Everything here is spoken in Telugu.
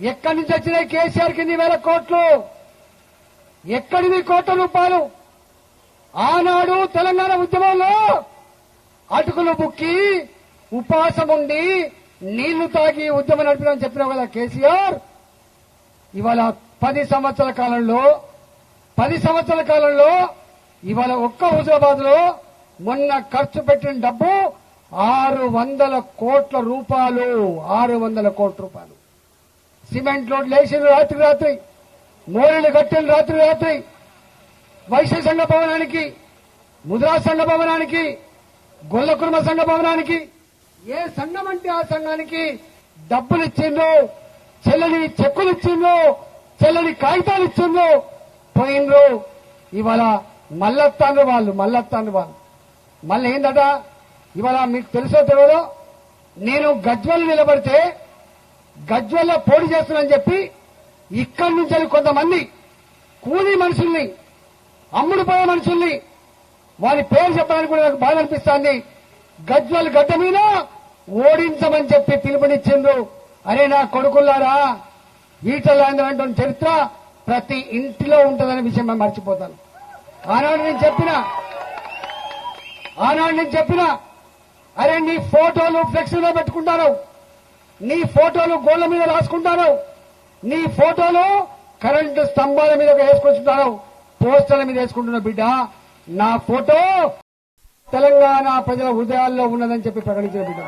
ఎక్కడి నుంచి వచ్చినాయి కేసీఆర్ కింది వేల కోట్లు? ఎక్కడివి కోట్ల రూపాయలు? ఆనాడు తెలంగాణ ఉద్యమంలో అటుకులు బుక్కి ఉపవాసం ఉండి నీళ్ళు తాగి ఉద్యమం నడిపినని చెప్పినావు కదా కేసీఆర్? ఇవాళ పది సంవత్సరాల కాలంలో పది సంవత్సరాల కాలంలో ఇవాళ ఒక్క హుజరాబాద్లో మొన్న ఖర్చు పెట్టిన డబ్బు ఆరు వందల కోట్ల రూపాయలు. ఆరు వందల కోట్ల రూపాయలు. సిమెంట్ లోడ్ లేచిన రాత్రి రాత్రి మోరీలు కట్టిన రాత్రి రాత్రి వైశ్య సంఘ భవనానికి ముద్రా సంఘ భవనానికి గొల్లకుర్మ సంఘ భవనానికి ఏ సంఘం అంటే ఆ సంఘానికి డబ్బులు ఇచ్చిందో చెల్లని చెక్కులు ఇచ్చిండ్రు చెల్లని కాగితాలు ఇచ్చిండ్రు పోయిండ్రు. ఇవాళ మల్లత్తాండ్రు వాళ్ళు మల్లత్తాండ్రు వాళ్ళు. మళ్ళీ ఏందట? ఇవాళ మీకు తెలుసో తెలియదో నేను గజ్వల్ నిలబడితే గజ్వల్లో పోటీ చేస్తున్నానని చెప్పి ఇక్కడి నుంచి కొంతమంది కూలీ మనుషుల్ని అమ్ముడుపోయే మనుషుల్ని వారి పేరు చెప్పడానికి కూడా నాకు బాధ అనిపిస్తోంది. గజ్వల్ గడ్డ మీద ఓడించమని చెప్పి పిలుపునిచ్చిండ్రు. అరే నా కొడుకుల్లారా ఈటల అంటున్న చరిత్ర ప్రతి ఇంటిలో ఉంటుందనే విషయం మేము మర్చిపోతాను. ఆనాడు నేను చెప్పిన ఆనాడు నేను చెప్పిన అరే నీ ఫోటోలు ఫ్లెక్సీలో పెట్టుకుంటారు. నీ ఫోటోలు గోళ్ళ మీద రాసుకుంటారు నీ ఫోటోలు కరెంటు స్తంభాల మీద వేసుకుంటున్నారు పోస్టర్ల మీద వేసుకుంటున్న బిడ్డ. నా ఫోటో తెలంగాణ ప్రజల హృదయాల్లో ఉన్నదని చెప్పి ప్రకటించిన బిడ్డ.